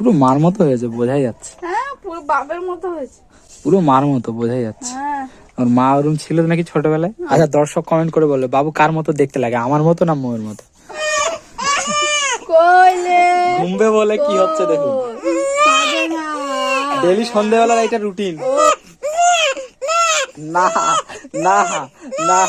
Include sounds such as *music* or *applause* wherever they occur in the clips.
পুরো মার মতো হয়েছে বোঝাই যাচ্ছে। হ্যাঁ পুরো বাপের মতো হয়েছে। পুরো মার মতো বোঝাই যাচ্ছে। হ্যাঁ। ওর মা ওরম ছিল নাকি ছোটবেলায়? আচ্ছা দর্শক কমেন্ট করে বলল বাবু কার মতো দেখতে লাগে আমার মতো না ময়ের মতো? ঘুমবে বলে কি হচ্ছে দেখুন। ডেলি সন্ধ্যেবেলার এটা রুটিন। না না না না।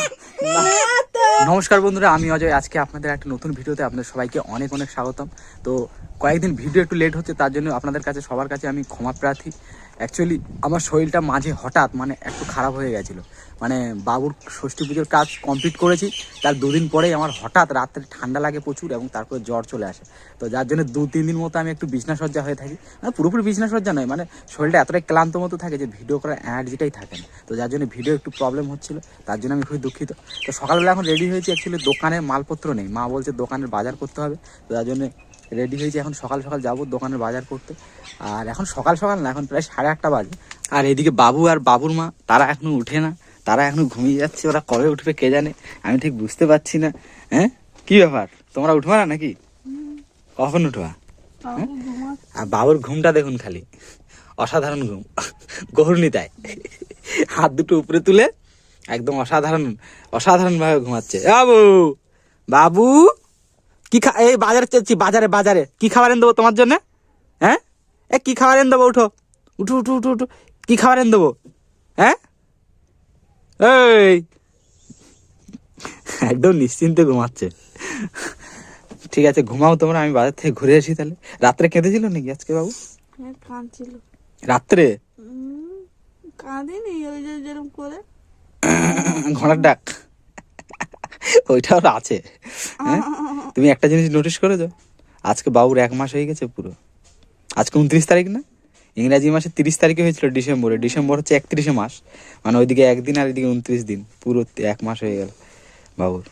*laughs* নমস্কার বন্ধুরা আমি অজয়। আজকে আপনাদের একটা নতুন ভিডিওতে আপনাদের সবাইকে অনেক অনেক স্বাগতম। তো কয়েকদিন ভিডিও একটু লেট হচ্ছে তার জন্য আপনাদের কাছে সবার কাছে আমি ক্ষমা প্রার্থী। অ্যাকচুয়ালি আমার শরীরটা মাঝে হঠাৎ মানে একটু খারাপ হয়ে গেছিল। মানে বাবুর ষষ্ঠী পুজোর কাজ কমপ্লিট করেছি তার দুদিন পরেই আমার হঠাৎ রাত্রে ঠান্ডা লাগে প্রচুর এবং তারপরে জ্বর চলে আসে। তো যার জন্য দু তিন দিন মতো আমি একটু বিছনা সজ্জা হয়ে থাকি। মানে পুরোপুরি বিছনা সজ্জা নয় মানে শরীরটা এতটাই ক্লান্ত মতো থাকে যে ভিডিও করার এনার্জিটাই থাকে না। তো যার জন্য ভিডিও একটু প্রবলেম হচ্ছিল তার জন্য আমি খুবই দুঃখিত। তো সকালবেলা এখন রেডি হয়েছি অ্যাকচুয়ালি দোকানের মালপত্র নেই। মা বলছে দোকানের বাজার করতে হবে তো যার জন্য রেডি হয়েছি এখন সকাল সকাল যাব দোকানের বাজার করতে। আর এখন সকাল সকাল না এখন প্রায় সাড়ে আটটা বাজে। আর এদিকে বাবু আর বাবুর মা তারা এখনও উঠে না তারা এখনও ঘুমিয়ে যাচ্ছে ওরা কবে উঠবে কে জানে আমি ঠিক বুঝতে পারছি না হ্যাঁ? কি ব্যাপার? তোমরা উঠবা না নাকি? কখন উঠবা? আর বাবুর ঘুমটা দেখুন খালি অসাধারণ ঘুম গহরনি দেয় হাত দুটো উপরে তুলে একদম অসাধারণ অসাধারণ ভাবে ঘুমাচ্ছে। বাবু বাবু কি খা এই বাজারে চাচ্ছি বাজারে বাজারে। কি খাবার এনে দেবো তোমার জন্য? হ্যাঁ? এ কি খাবার এনে দেবো? উঠো। উঠো উঠো উঠো উঠো। কি খাবার এনে দেবো? হ্যাঁ? এই! একদম নিশ্চিন্তে ঘুমাচ্ছে। ঠিক আছে ঘুমাও তোমরা আমি বাজার থেকে ঘুরে আসি তাহলে। রাত্রে কেঁদেছিল নাকি আজকে বাবু? হ্যাঁ কাঁদছিল। রাত্রে? কাঁদিনি ওই যে যেরকম করে। ঘোড়ার ডাক। ওইটা ওর আছে। হ্যাঁ? তুমি একটা জিনিস নোটিস করেছ? আজকে বাবুর এক মাস হয়ে গেছে পুরো। আজকে উনত্রিশ তারিখ না? ইংরাজি মাসে তিরিশ তারিখে হয়েছিল ডিসেম্বরে। ডিসেম্বর হচ্ছে একত্রিশে মাস। মানে ওইদিকে একদিন আর এদিকে উনত্রিশ দিন। পুরো এক মাস হয়ে গেল বাবুর।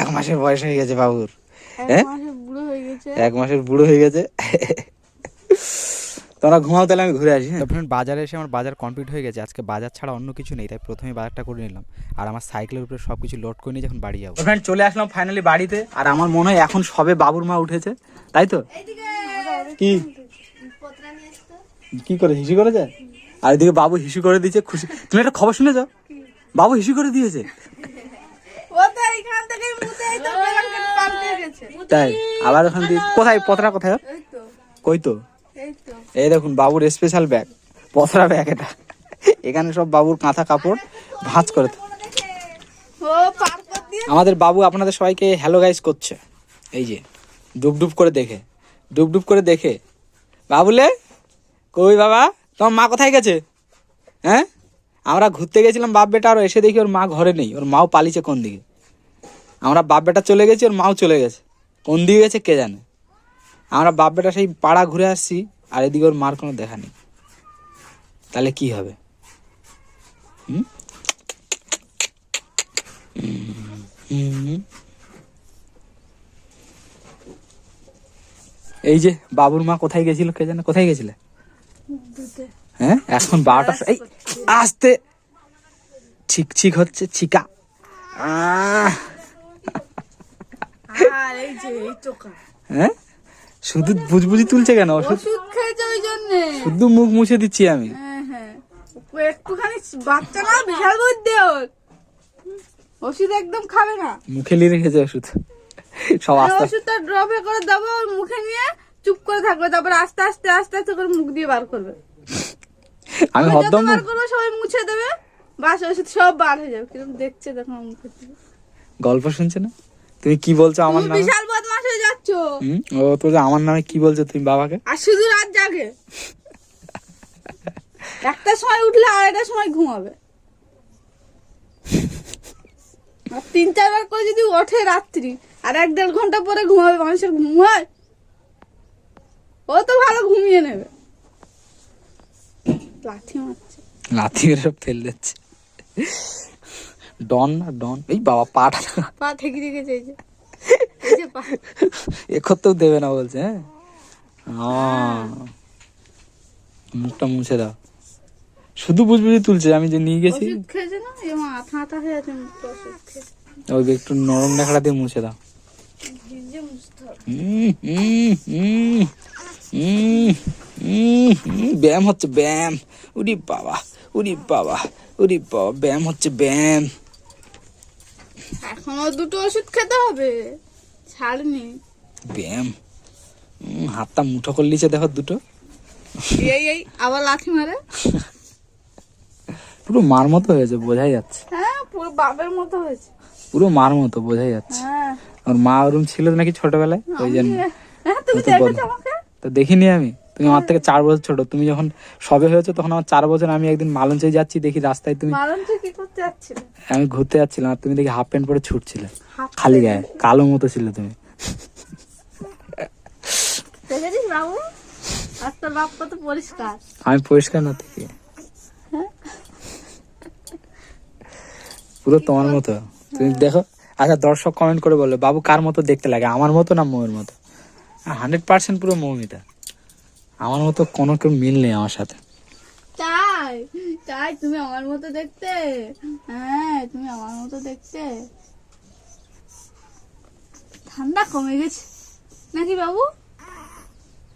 এক মাসের বয়স হয়ে গেছে বাবুর। হ্যাঁ? বুড়ো হয়ে এক মাসের বুড়ো হয়ে গেছে। তোমরা ঘুমাও তাহলে আমি ঘুরে আসি হ্যাঁ। ফ্রেন্ড বাজারে এসে আমার বাজার কমপ্লিট হয়ে গেছে। আজকে বাজার ছাড়া অন্য কিছু নেই তাই প্রথমে বাজারটা করে নিলাম। আর আমার সাইকেলের উপরে সব কিছু লোড করে নিয়ে যখন বাড়ি যাব। ফ্রেন্ড চলে আসলাম ফাইনালি বাড়িতে। আর আমার মনে হয় এখন সবে বাবুর মা উঠেছে তাই তো? কি? কি করে হিসু করেছে? আর এদিকে বাবু হিসু করে দিয়েছে খুশি। তুমি একটা খবর শুনে যাও বাবু হিসু করে দিয়েছে। তাই আবার ওখান দিয়ে কোথায় পতরা কোথায়? কই তো? এই দেখুন বাবুর স্পেশাল ব্যাগ পথরা ব্যাগ এটা। এখানে সব বাবুর কাঁথা কাপড় ভাঁজ করে আমাদের বাবু আপনাদের সবাইকে হ্যালো গাইজ করছে। এই যে ডুব ডুব করে দেখে। ডুব ডুব করে দেখে। বাবুলে কই বাবা? তোমার মা কোথায় গেছে? হ্যাঁ? আমরা ঘুরতে গেছিলাম বাপ বেটা আর এসে দেখি ওর মা ঘরে নেই। ওর মাও পালিছে কোন দিকে? আমরা বাপ বেটা চলে গেছি ওর মাও চলে গেছে। কোন দিকে গেছে কে জানে? আমরা বাপ বেটা সেই পাড়া ঘুরে আসছি আর এদিকে ওর মার কোনো দেখা নেই। তাহলে কি হবে। এই যে বাবুর মা কোথায় গেছিল কে জানে? কোথায় গেছিলে? হ্যাঁ এখন বারোটা এই আসতে! ছিক ছিক হচ্ছে চোখা হ্যাঁ? শুধু বুঝবুঝি তুলছে কেন? ওষুধ খেয়েছে ওই জন্য। শুধু মুখ মুছে দিচ্ছি আমি। হ্যাঁ হ্যাঁ। একটুখানি বাচ্চা না বিশাল বুদ্ধি ওর। ওষুধ একদম খাবে না। মুখে লিয়ে রেখেছে ওষুধ। সব আস্তে ওষুধটা ড্রপে করে দেবো ওর মুখে নিয়ে চুপ করে থাকবে তারপর আস্তে আস্তে আস্তে আস্তে করে মুখ দিয়ে বার করবে। আমি যত বার করবে সবাই মুছে দেবে। বাস ওষুধ সব বার হয়ে যাবে। কীরকম দেখছে দেখো দিকে। গল্প শুনছে না? তুমি কি বলছো আমার নামে? বিশাল বদমাস হয়ে যাচ্ছ। ও তো যে আমার নামে কি বলছো তুমি বাবাকে? আর শুধু রাত জাগে। একটা সময় উঠলে আড়াইটার সময় ঘুমাবে। আর তিন চারবার করে যদি ওঠে রাত্রি আর এক দেড় ঘণ্টা পরে ঘুমাবে মানুষের ঘুম হয়? ও তো ভালো ঘুমিয়ে নেবে। লাঠি মারছে। লাথি মেরে সব ফেল দিচ্ছে। ডন না ডন। এই বাবা পাটা। পা ঠেকে রেখেছে এই যে এই যে এ করতেও দেবে না বলছে হ্যাঁ? মুখটা মুছে দাও। শুধু বুঝবুঝি তুলছে আমি যে নিয়ে গেছি। ওই একটু নরম দেখাটা দিয়ে মুছে দাও। ব্যায়াম হচ্ছে ব্যায়াম। উরি বাবা উরি বাবা উরি বাবা ব্যায়াম হচ্ছে ব্যায়াম। এখনও দুটো ওষুধ খেতে হবে। ছাড়নি। ব্যায়াম। হাতটা মুঠো করে লিছে দেখো দুটো। এই এই আবার লাথি মারে। পুরো মার মতো হয়েছে বোঝাই যাচ্ছে। হ্যাঁ পুরো বাপের মতো হয়েছে। পুরো মার মতো বোঝাই যাচ্ছে। হ্যাঁ। ওর মা ওরম ছিল নাকি ছোটবেলায়? ওই জন্য। হ্যাঁ তো দেখিনি আমি। তুমি আমার থেকে চার বছর ছোট তুমি যখন সবে হয়েছো তখন আমার চার বছর আমি একদিন মালঞ্চে যাচ্ছি দেখি রাস্তায় তুমি আমি ঘুরতে যাচ্ছিলাম আর তুমি দেখি হাফ প্যান্ট পরে ছুটছিলে। খালি গায়ে কালো মতো ছিল তুমি। আমি পরিষ্কার না থেকে পুরো তোমার মতো। তুমি দেখো আচ্ছা দর্শক কমেন্ট করে বলল বাবু কার মতো দেখতে লাগে? আমার মতো না মৌয়ের মতো? হান্ড্রেড পার্সেন্ট পুরো মৌমিতা। আমার মতো কোনো কেউ মিল নেই আমার সাথে। তাই? তাই তুমি আমার মতো দেখতে? হ্যাঁ তুমি আমার মতো দেখতে। ঠান্ডা কমে গেছে। নাকি বাবু?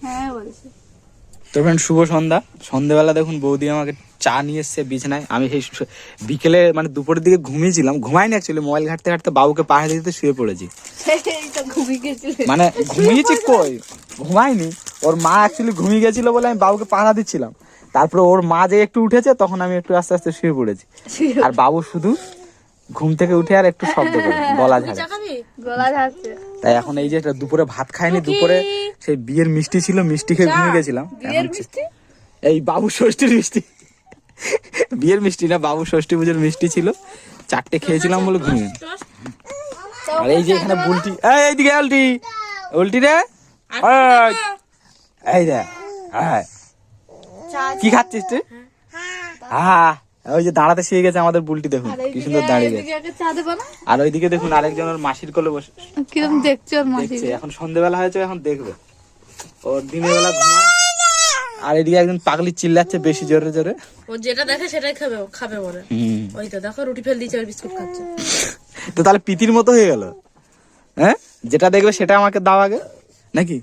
হ্যাঁ বলছি। তো ফ্রেন্ড শুভ সন্ধ্যা। সন্ধ্যেবেলা দেখুন বৌদি আমাকে চা নিয়ে এসছে বিছানায়। আমি সেই বিকেলে মানে দুপুরের দিকে ঘুমিয়েছিলাম। ঘুমাইনি অ্যাকচুয়ালি মোবাইল ঘাটতে ঘাটতে বাবুকে পাহাড়ে দিতে শুয়ে পড়েছি। *laughs* মানে ঘুমিয়েছি কই? ঘুমাইনি ওর মা অ্যাকচুয়ালি ঘুমিয়ে গেছিল বলে আমি বাবুকে পাহারা দিচ্ছিলাম। তারপরে ওর মা যে একটু উঠেছে তখন আমি একটু আস্তে আস্তে শুয়ে পড়েছি। আর বাবু শুধু ঘুম থেকে উঠে আর একটু শব্দ করে *laughs* গলা ঝাড়ে। তাই এখন এই যে এটা দুপুরে ভাত খাইনি দুপুরে সেই বিয়ের মিষ্টি ছিল মিষ্টি খেয়ে ঘুমিয়ে গেছিলাম। এই বাবু ষষ্ঠীর মিষ্টি। *laughs* বিয়ের মিষ্টি না বাবু ষষ্ঠী পুজোর মিষ্টি ছিল। চারটে খেয়েছিলাম বলে ঘুমিয়ে আর এই যে এখানে বুলটি এই এইদিকে উল্টি উল্টি রে। এই হ্যাঁ কি খাচ্ছিস তুই? হ্যাঁ ওই যে দাঁড়াতে শিখে গেছে আমাদের বুলটি দেখুন কি সুন্দর দাঁড়িয়ে গেছে। আর ওইদিকে দেখুন আরেকজন ওর মাসির কোলে বসে কিরম দেখছ ওর মাসি এখন সন্ধেবেলা হয়েছে এখন দেখবে। ওর দিনের বেলা ঘুমায় আর এদিকে একজন পাগলি চিল্লাচ্ছে বেশি জোরে জোরে। ও যেটা দেখে সেটাই খাবে ও খাবে বলে। ওই তো দেখো রুটি ফেল দিয়েছে আর বিস্কুট খাচ্ছে। তো তাহলে পিতির মতো হয়ে গেল। হ্যাঁ? যেটা দেখবে সেটা আমাকে দাও আগে। নাকি?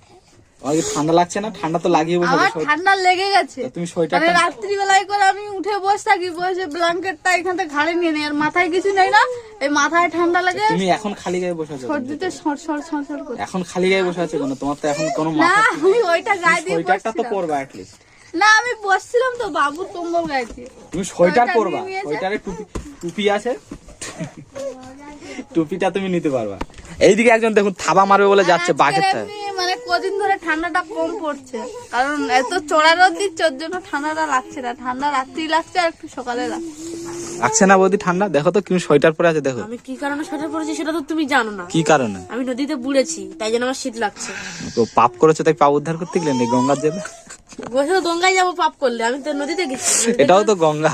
আমার ঠান্ডা লাগছে না? ঠান্ডা তো লাগিয়ে বসে আমার ঠান্ডা লেগে গেছে। তুমি মানে সোয়েটারটা রাত্রি বেলায় করে আমি উঠে বসে থাকি বসে ব্ল্যাঙ্কেটটা এখান থেকে ঘাড়ে নিয়ে নেই আর মাথায় কিছু নেই না। এই মাথায় ঠান্ডা লাগে। তুমি এখন খালি গায়ে বসে আছো সর্দিতে সর সর সর সর করে এখন খালি গায়ে বসে আছো কেন? তোমার তো এখন কোনো না মাথা আমি ওইটা গায়ে দিয়ে সোয়েটারটা তো। পরবা অ্যাটলিস্ট না আমি বসছিলাম তো বাবু কম্বল গায়ে দিয়ে। তুমি সোয়েটার সোয়েটার পরবা। সোয়েটারে টুপি টুপি আছে। টুপিটা তুমি নিতে পারবা। এইদিকে একজন দেখুন থাবা মারবে বলে যাচ্ছে বাঘের কদিন ধরে ঠান্ডাটা কম পড়ছে। কারণ এত চড়া রোদ দিচ্ছে ওর জন্য ঠান্ডাটা লাগছে না। ঠান্ডা রাত্রি লাগছে আর একটু সকালে লাগছে। লাগছে না বৌদি ঠান্ডা? দেখো তো তুমি সোয়েটার পরে আছে দেখো। আমি কি কারণে সোয়েটার পরেছি সেটা তো তুমি জানো না। কি কারণে? আমি নদীতে বুড়েছি তাই জন্য আমার শীত লাগছে। তো পাপ করেছ তাই পাপ উদ্ধার করতে গেলেন গঙ্গার জলে? তো গঙ্গায় যাব পাপ করলে। আমি তো নদীতে গেছি। এটাও তো গঙ্গা।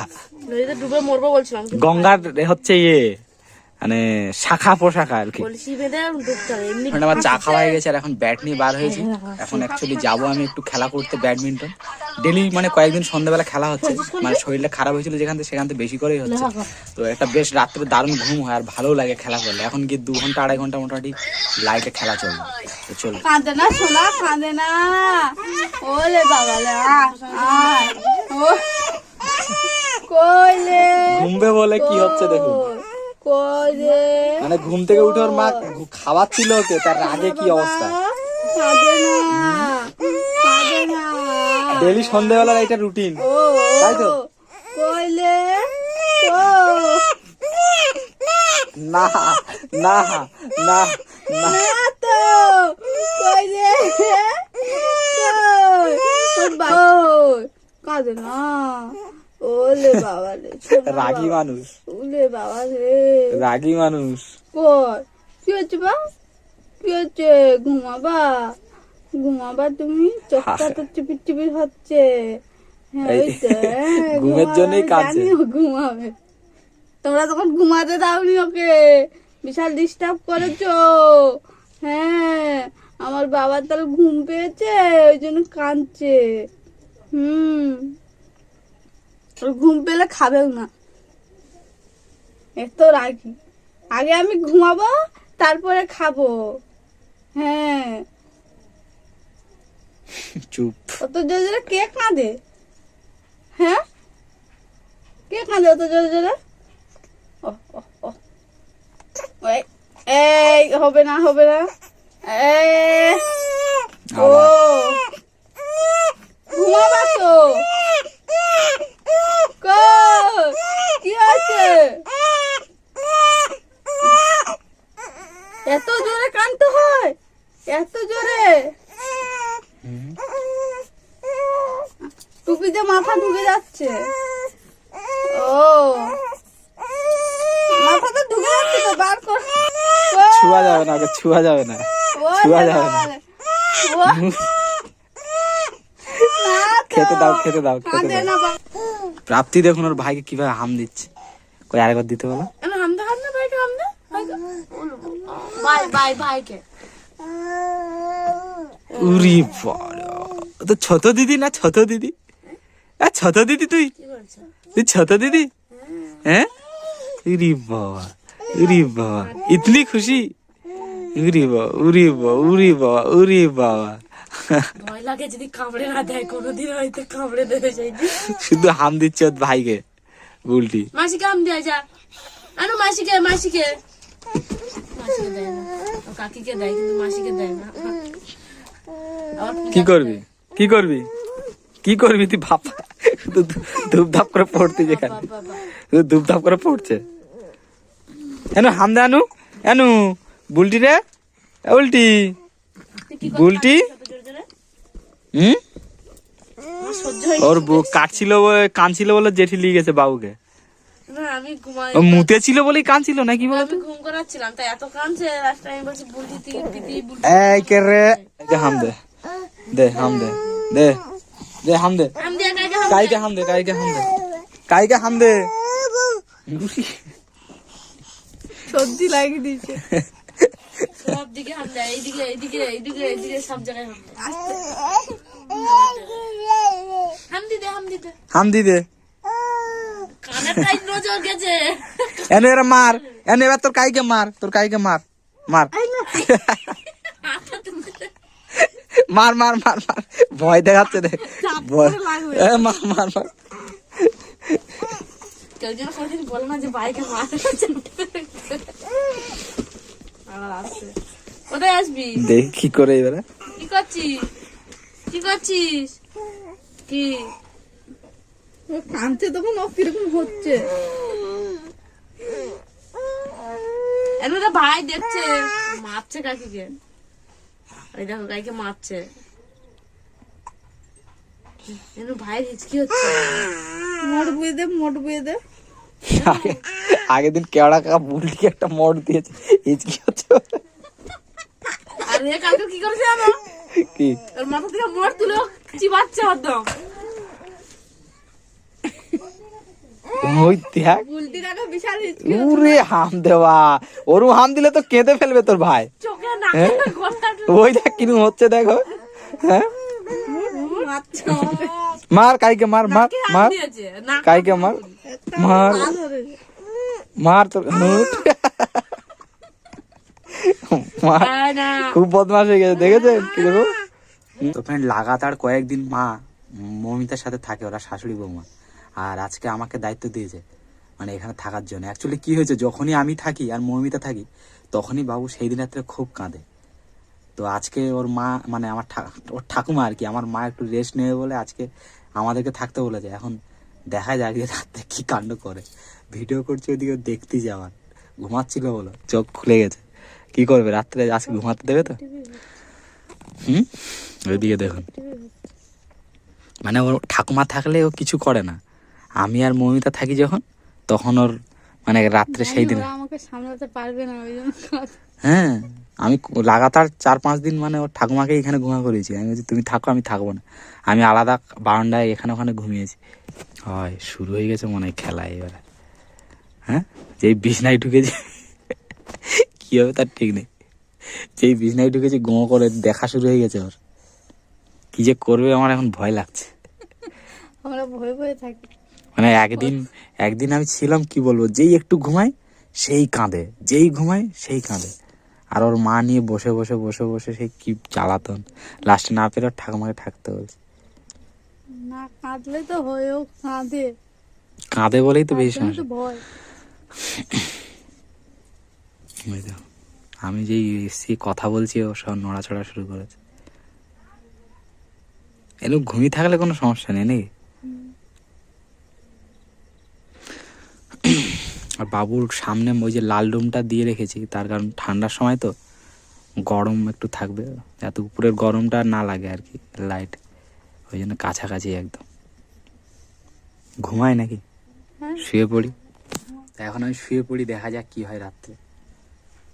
নদীতে ডুবে মরবো বলছিলাম। গঙ্গার হচ্ছে ইয়ে। মানে শাখা পোশাখা আর কি। এখন আমার চা খাওয়া হয়ে গেছে আর এখন ব্যাট নিয়ে বার হয়েছি। এখন অ্যাকচুয়ালি যাব আমি একটু খেলা করতে ব্যাডমিন্টন ডেলি মানে কয়েকদিন সন্ধ্যাবেলা খেলা হচ্ছে। মানে শরীরটা খারাপ হয়েছিল যেখান থেকে সেখান থেকে বেশি করেই হচ্ছে। তো একটা বেশ রাত্রে দারুণ ঘুম হয় আর ভালো লাগে খেলা করলে। এখন গিয়ে দু ঘণ্টা আড়াই ঘণ্টা মোটামুটি লাইটে খেলা চলবে। তো চলো। কাঁদে না সোনা কাঁদে না। ওলে বাবা কইলে ঘুমবে বলে কি হচ্ছে দেখুন। মানে ঘুম থেকে উঠে ওর মা খাওয়াচ্ছিল ওকে তার আগে কি অবস্থা? ডেলি সন্ধ্যাবেলার এটা রুটিন তাই তো? কইলে না না না না। না তো কইলে কই ওর না। ওলে বাবা রে রাগী বাবা। মানুষ। ওলে বাবা রে। রাগী মানুষ। কই? কি হচ্ছে বা? কি হচ্ছে? ঘুমাবা? ঘুমাবা তুমি? চোখটা তো চিপির চিপির হচ্ছে। হ্যাঁ, হ্যাঁ, *laughs* ঘুমের জন্যই কাঁদছে। ঘুমাবে। তোমরা তখন ঘুমাতে দাওনি ওকে বিশাল ডিস্টার্ব করেছ। হ্যাঁ আমার বাবার তাহলে ঘুম পেয়েছে ওই জন্য কাঁদছে। হুম। ঘুম পেলে খাবেও না। এত রাগি। আগে আমি ঘুমাবো তারপরে খাব। হ্যাঁ। চুপ। অত জোরে জোরে কে কাঁদে? হ্যাঁ? কে কাঁদে অত জোরে জোরে? এই হবে না হবে না। ও। ঘুমাবা তো? কি আছে এত জোরে কানতে হয়। এত জোরে। টুপিতে মাথা ঢুকে যাচ্ছে। ও। মাথা তো ঢুকে যাচ্ছে তো বার কর? ছুয়া যাবে না ছুয়া যাবে না। ছুয়া যাবে না। খেতে দাও খেতে দাও খেতে দাও। প্রাপ্তি দেখুন ওর ভাইকে কীভাবে হাম দিচ্ছে। কই আরেকবার দিতে বলো। উরি তো ছোট দিদি না ছোট দিদি? আ ছোট দিদি তুই? তুই ছোট দিদি? হ্যাঁ উরি বাবা উরি বাবা ইতনি খুশি? উরি বাবা উরি বাবা উরি বাবা উরি বাবা ভয় লাগে যদি কামড়ে না দেয় কোনোদিন হয়তো কামড়ে দেবে সেই শুধু হাম দিচ্ছে ভাইকে উল্টি মাসিকে হাম দেয় যা। আনো মাসিকে মাসিকে। মাসিকে দেয় না। কাকিকে দেয় কিন্তু মাসিকে দেয় না। কি করবি? কি করবি? কি করবি? তুই ভাব শুধু ধূপ ধাপ করে পড়তে যেখানে। শুধু ধূপ ধাপ করে পড়ছে। এনু হাম দে আনু। এনু বুলটি রে। উল্টি। বুলটি? হুম? হয় ওর বউ কাটছিল বলে- কাঁদছিল বলে জেঠি লিয়ে গেছে বাবুকে। না আমি ঘুমাই ও মুতে ছিল বলেই কাঁদছিল নাকি বলো আমি ঘুম করাচ্ছিলাম তাই এত কাঁদছে লাস্ট টাইম বলছি বুলটি তুই পিতি বুলটি এই কে রে? দে হাম দে। দে হাম দে। দে। দে হাম দে। কাইকে হাম দে কাইকে হাম দে। কাইকে হাম দে? সর্দি লাগিয়ে দিয়েছে। *laughs* সব দিকে এইদিকে এইদিকে এইদিকে এইদিকে সব জায়গায় দি এনে এরা মার এনে এবার তোর কাইকে মার তোর কাইকে মার মার। মার মার মার মার। ভয় দেখাচ্ছে দেখ। ভয়। মার মার মার। কেউ যেন কোনোদিন বলে না যে বাইকে মার। কোথায় আসবি? দেখ কি করে এবারে? কি করছিস? কি করছিস? কি? ও কাঁদছে তখন ও কীরকম হচ্ছে? ভাই দেখছে মারছে কাকিকে। ওই দেখো কাকিকে মারছে। এমনি ভাইয়ের হিচকি হচ্ছে। মোট বুয়ে দে মোট বুয়ে দে আগের দিন কেওড়া কাকা বুলটি একটা মড দিয়েছে হিচকি হচ্ছে আর এ কালকে কি করেছে জানো? কি? ওর মাথা থেকে মোড় তুলে চিবাচ্ছে একদম ওই দেখ। বুলটি টাকা বিশাল হিচকি উরে হাম দেওয়া। ওরু হাম দিলে তো কেঁদে ফেলবে তোর ভাই। চোখে হ্যাঁ? ওই দেখ কিরম হচ্ছে দেখো। হ্যাঁ? মার কাইকে মার মার মার। কাইকে মার মার। মার তোর খুব বদমাশ হয়ে গেছে দেখেছেন? তো ফ্রেন্ড লাগাতার কয়েকদিন মা মমিতার সাথে থাকে ওরা শাশুড়ি বৌমা। আর আজকে আমাকে দায়িত্ব দিয়েছে মানে এখানে থাকার জন্য। অ্যাকচুয়ালি কি হয়েছে যখনই আমি থাকি আর মমিতা থাকি তখনই বাবু সেই দিন রাত্রে খুব কাঁদে। তো আজকে ওর মা মানে আমার ঠা- ওর ঠাকুমা আর কি আমার মা একটু রেস্ট নেবে বলে আজকে আমাদেরকে থাকতে বলেছে। এখন দেখা যাক যে রাত্রে কি কাণ্ড করে। ভিডিও করছে ওইদিকে দেখতে যাওয়ার ঘুমাচ্ছিল বলো চোখ খুলে গেছে। কি করবে? রাত্রে আজকে ঘুমাতে দেবে তো? হুম? ওইদিকে দেখুন। মানে ওর ঠাকুমা থাকলে ও কিছু করে না। আমি আর মমিতা থাকি যখন তখন ওর মানে রাত্রে সেই দিন আমাকে সামলাতে পারবে না ওই জন্য হ্যাঁ আমি লাগাতার চার পাঁচ দিন মানে ওর ঠাকুমাকে এখানে ঘুমা করেছি আমি বলছি তুমি থাকো আমি থাকব না। আমি আলাদা বারান্দায় এখানে ওখানে ঘুমিয়েছি। হয় শুরু হয়ে গেছে মনে হয় খেলা এবারে। হ্যাঁ? যেই বিছনায় ঢুকেছি কি হবে তার ঠিক নেই। যেই বিছনায় ঢুকেছি গোঁ করে দেখা শুরু হয়ে গেছে ওর। কি যে করবে আমার এখন ভয় লাগছে। আমরা ভয়ে ভয়ে থাকি। মানে একদিন একদিন আমি ছিলাম কি বলব যেই একটু ঘুমাই সেই কাঁদে। যেই ঘুমাই সেই কাঁদে। আর ওর মা নিয়ে বসে বসে বসে বসে সে কি জ্বালাতন। লাস্টে না পেরে ওর ঠাকুমাকে থাকতে বলছে। না কাঁদলে তো হয়েও কাঁদে। কাঁদে বলেই তো বেশি সমস্যা। আমি যেই এসছি কথা বলছি ও সব নড়াচড়া শুরু করেছে। এরকম ঘুমিয়ে থাকলে কোনো সমস্যা নেই নাকি? আর বাবুর সামনে ওই যে লাল রুমটা দিয়ে রেখেছি তার কারণ ঠান্ডার সময় তো গরম একটু থাকবে যাতে উপরের গরমটা না লাগে আর কি লাইট ওই জন্য কাছাকাছি একদম। ঘুমায় নাকি? হ্যাঁ। শুয়ে পড়ি। এখন আমি শুয়ে পড়ি, দেখা যাক কি হয় রাত্রে।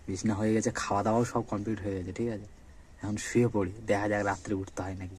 বিছনা হয়ে গেছে, খাওয়া দাওয়াও সব কমপ্লিট হয়ে গেছে, ঠিক আছে? এখন শুয়ে পড়ি, দেখা যাক রাত্রে উঠতে হয় নাকি।